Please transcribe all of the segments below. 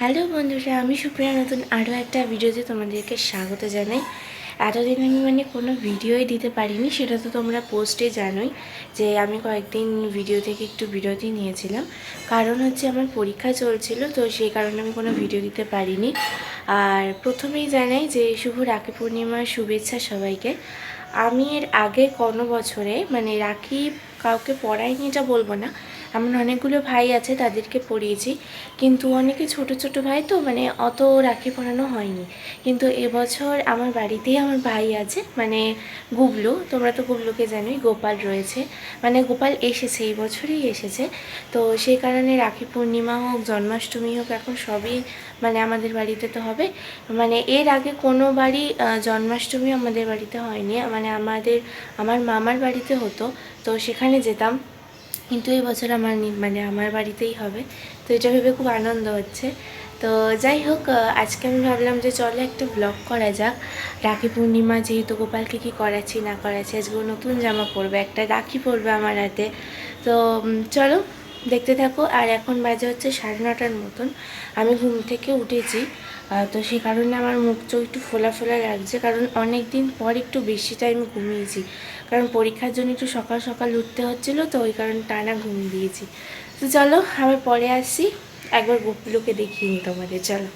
Hello বন্ধুরা, আমি সুপ্রিয়া, নতুন আরও একটা ভিডিওতে তোমাদেরকে স্বাগত জানাই। এতদিন আমি মানে কোনো ভিডিওই দিতে পারিনি, সেটা তো তোমরা পোস্টে জানোই যে আমি কয়েকদিন ভিডিও থেকে একটু বিরতি নিয়েছিলাম। কারণ হচ্ছে আমার পরীক্ষা চলছিল, তো সেই কারণে আমি কোনো ভিডিও দিতে পারিনি। আর প্রথমেই জানাই যে শুভ রাখি পূর্ণিমার শুভেচ্ছা সবাইকে। আমি এর আগে কোনো বছরে মানে রাখি কাউকে পড়াইনি, এটা বলব না এমন অনেকগুলো ভাই আছে তাদেরকে পড়িয়েছি। কিন্তু অনেকে ছোট ছোট ভাই তো মানে অত রাখি পরানো হয়নি। কিন্তু এবছর আমার বাড়িতেই আমার ভাই আছে মানে গুবলু। তোমরা তো গুবলুকে জানোই, গোপাল রয়েছে। মানে গোপাল এসেছে, এই বছরই এসেছে। তো সেই কারণে রাখি পূর্ণিমা হোক, জন্মাষ্টমী হোক, এখন সবই মানে আমাদের বাড়িতে তো হবে। মানে এর আগে কোনো বাড়ি জন্মাষ্টমী আমাদের বাড়িতে হয়নি। মানে আমাদের, আমার মামার বাড়িতে হতো। তো সেখানে যেতাম। কিন্তু এই বছর আমার মানে আমার বাড়িতেই হবে। তো এটা ভেবে খুব আনন্দ হচ্ছে। তো যাই হোক আজকে আমি ভাবলাম যে চলে একটা ব্লগ করা যাক। রাখি পূর্ণিমা যেহেতু গোপালকে কী করাচ্ছি, না করাচ্ছি, আজকে নতুন জামা পরবে, একটা রাখি পরবে আমার হাতে। তো চলো দেখতে থাকো, আর এখন বাজে হচ্ছে সাড়ে নটার মতন। আমি ঘুম থেকে উঠেছি তো সে কারণে আমার মুখ চোখ একটু ফোলা ফোলা লাগছে, কারণ অনেক দিন পর একটু বেশি টাইম ঘুমিয়েছি। কারণ পরীক্ষার জন্য একটু সকাল সকাল উঠতে হচ্ছিল, তো ওই কারণে টানা ঘুম দিয়েছি। তো চলো, আমি পরে আসি একবার গোপুলোকে দেখিয়ে নিই তোমাদের, চলো।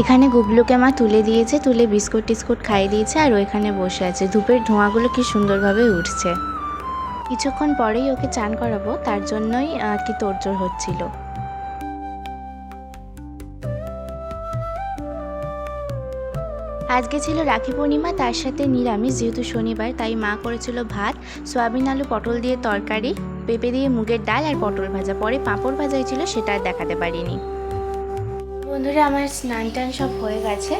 এখানে গুবলুকে মা তুলে দিয়েছে, তুলে বিস্কুট টিস্কুট খাইয়ে দিয়েছে আর ওইখানে বসে আছে। ধূপের ধোঁয়াগুলো কি সুন্দরভাবে উঠছে। কিছুক্ষণ পরেই ওকে চান করাবো, তার জন্যই আর কি তোড়জোড় হচ্ছিল। আজকে ছিল রাখি পূর্ণিমা, তার সাথে নিরামিষ, যেহেতু শনিবার, তাই মা করেছিল ভাত, সয়াবিন, আলু, পটল দিয়ে তরকারি, পেঁপে দিয়ে মুগের ডাল আর পটল ভাজা। পরে পাঁপড় ভাজা হয়েছিল সেটা আর দেখাতে পারিনি। বন্ধুরা, আমার স্নান টান সব হয়ে গেছে।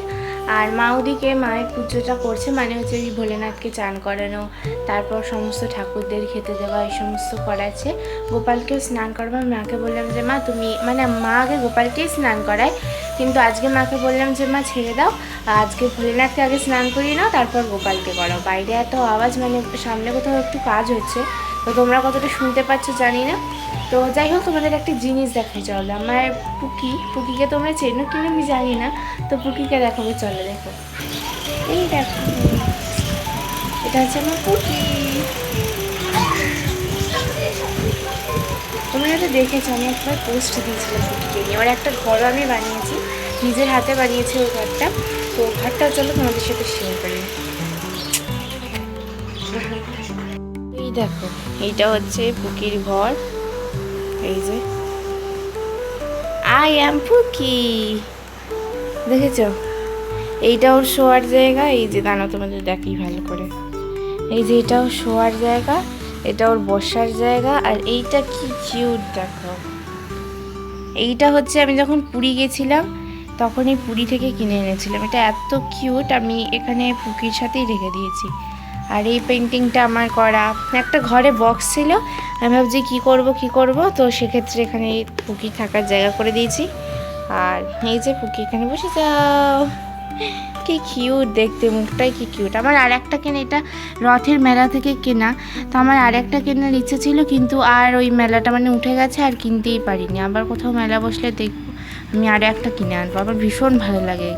আর মা ওদিকে মায়ের পুজোটা করছে মানে হচ্ছে ওই ভোলেনাথকে চান করানো, তারপর সমস্ত ঠাকুরদের খেতে দেওয়া, এই সমস্ত করাচ্ছে। গোপালকেও স্নান করাবো, আমি মাকে বললাম যে, মা, তুমি মানে মা আগে গোপালকেই স্নান করায়, কিন্তু আজকে মাকে বললাম যে, মা, ছেড়ে দাও, আজকে ভোলেনাথকে আগে স্নান করিয়ে নাও, তারপর গোপালকে করো বাইরে এত আওয়াজ মানে সামনে কোথাও একটু কাজ হচ্ছে, তো তোমরা কতটা শুনতে পাচ্ছ জানি না। তো যাই হোক, তোমাদের একটা জিনিস দেখাই, চলো। আমার পুকি, পুকিকে তোমরা চেনো কিনা আমি জানি না, তো পুকিকে দেখাবো চলো দেখো। এই দেখো। এটা হচ্ছে আমার পুকি। তোমরা হয়তো দেখেছ, আমি একবার পোস্ট দিয়েছিলাম পুকিকে নিয়ে। ওর একটা ঘরও আমি বানিয়েছি, নিজের হাতে বানিয়েছি ওই ঘরটা। তো ঘরটাও চলো, তোমাদের সাথে শেয়ার করি। এই দেখো, এইটা হচ্ছে পুকির ঘর। এই যে। আই অ্যাম পুকি দেখেছ? এইটা ওর শোয়ার জায়গা। এই যে দাঁড়াও, তোমাদের দেখি ভালো করে। এই যে এটা ওর শোয়ার জায়গা, এটা ওর বসার জায়গা, আর এইটা কি কিউট দেখো। এইটা হচ্ছে আমি যখন পুরী গেছিলাম, তখনই পুরী থেকে কিনে এনেছিলাম। এটা এত কিউট আমি এখানে পুকির সাথেই রেখে দিয়েছি। আর এই পেন্টিংটা আমার করা। একটা ঘরে বক্স ছিল। আমি ভাবছি কী করব, কি করব? তো সেক্ষেত্রে এখানে পুকি থাকার জায়গা করে দিয়েছি। আর এই যে পুকি এখানে বসে যাও। কি কিউট দেখতে, মুখটাই কি কিউট আমার আর একটা কেনা, এটা রথের মেলা থেকে কেনা। তো আমার আর একটা কেনার ইচ্ছে ছিল, কিন্তু আর ওই মেলাটা মানে উঠে গেছে, আর কিনতেই পারিনি। আবার কোথাও মেলা বসলে দেখব, আমি আর একটা কিনে আনব। আমার ভীষণ ভালো লাগে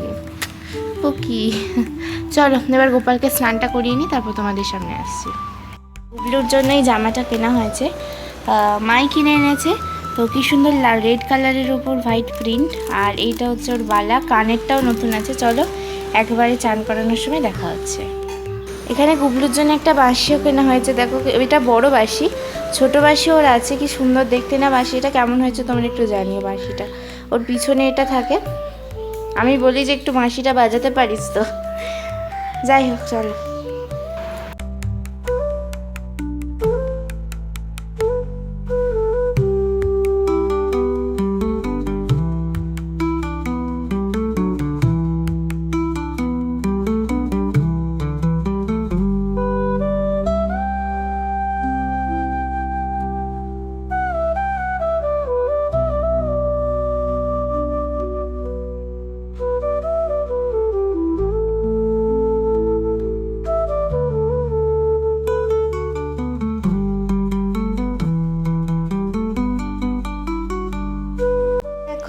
ও কি চলো, এবার গোপালকে স্নানটা করিয়ে নিই তারপর তোমাদের সামনে আসছি। গুবলুর জন্য এই জামাটা কেনা হয়েছে। মাই কিনে এনেছে। তো কি সুন্দর রেড কালারের ওপর হোয়াইট প্রিন্ট, আর এইটা হচ্ছে ওর বালা। কানেরটাও নতুন আছে। চলো, একবারে চান করানোর সময় দেখা হচ্ছে। এখানে গুবলুর জন্য একটা বাঁশিও কেনা হয়েছে। দেখো, এটা বড় বাঁশি। ছোট বাঁশি ওর আছে, কি সুন্দর। দেখতে না, বাঁশিটা কেমন হয়েছে তোমরা একটু জানিও বাঁশিটা। ওর পিছনে এটা থাকে। আমি বলি যে, একটু বাঁশিটা বাজাতে পারিস তো। যাই হোক চলো।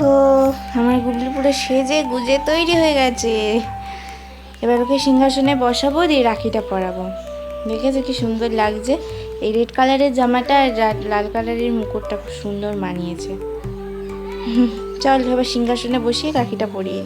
পুরো সেজে গুজে তৈরি হয়ে গেছে। এবার ওকে সিংহাসনে বসাবো, দিয়ে রাখিটা পরাবো। দেখেছ কি সুন্দর লাগছে? এই রেড কালারের জামাটা আর লাল কালারের মুকুটটা খুব সুন্দর মানিয়েছে। চল এবার সিংহাসনে বসিয়ে রাখিটা পরিয়ে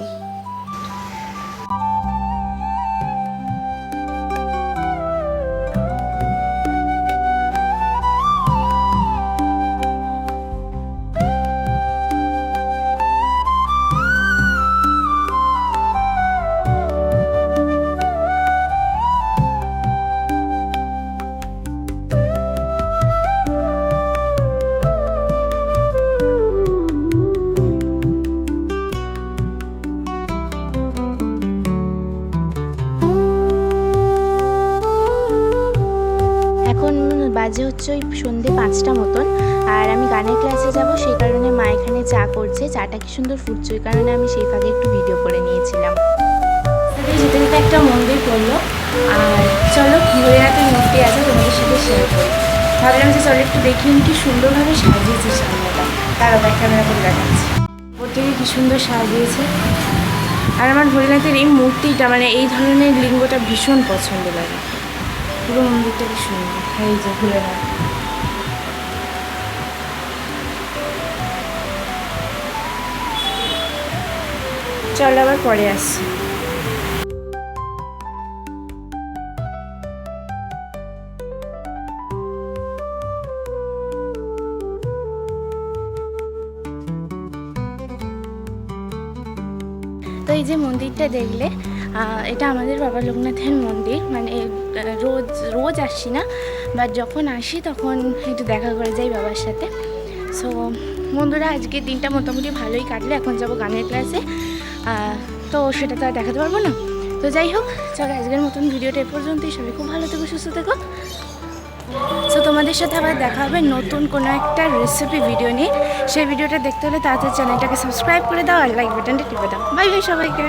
বাজে হচ্ছে ওই সন্ধে পাঁচটা মতন। আর আমি গানের ক্লাসে যাব, সেই কারণে মা এখানে চা করছে। চাটা কি সুন্দর ফুটছে, ওই কারণে আমি সেই ফাঁকে একটু ভিডিও করে নিয়েছিলাম। যেতে যেতে একটা মন্দির পড়ল, আর চলো ঘুরে ভোরেরাতের মূর্তি আছে, তোমাদের সাথে শেয়ার করি। ভাবলাম যে চলো একটু দেখি কি সুন্দরভাবে সাজিয়েছে সামনেটা তারা ব্যাক ক্যামেরা করে দেখাচ্ছি। ওর থেকে কি সুন্দর সাজিয়েছে। আর আমার ভোলেনাথের এই মূর্তিটা মানে এই ধরনের লিঙ্গটা ভীষণ পছন্দ লাগে। পুরো মন্দিরটা কি সুন্দর। এই যে ভোলেনাথ চল আবার পরে আসছি। তো এই যে মন্দিরটা দেখলে এটা আমাদের বাবা লোকনাথের মন্দির মানে রোজ রোজ আসি না বাট যখন আসি তখন একটু দেখা করে যাই বাবার সাথে। সো বন্ধুরা আজকে দিনটা মোটামুটি ভালোই কাটলো, এখন যাব গানের ক্লাসে তো সেটা তো আর দেখাতে পারব না। তো যাই হোক, চলো আজকের মতন ভিডিওটা এ পর্যন্তই। সবাই খুব ভালো থেকো, সুস্থ থেকো। সো তোমাদের সাথে আবার দেখা হবে নতুন কোনো একটা রেসিপি ভিডিও নিয়ে। সেই ভিডিওটা দেখতে হলে তাড়াতাড়ি চ্যানেলটাকে সাবস্ক্রাইব করে দাও আর লাইক বাটনটা টিপে দাও। বাই বাই সবাইকে।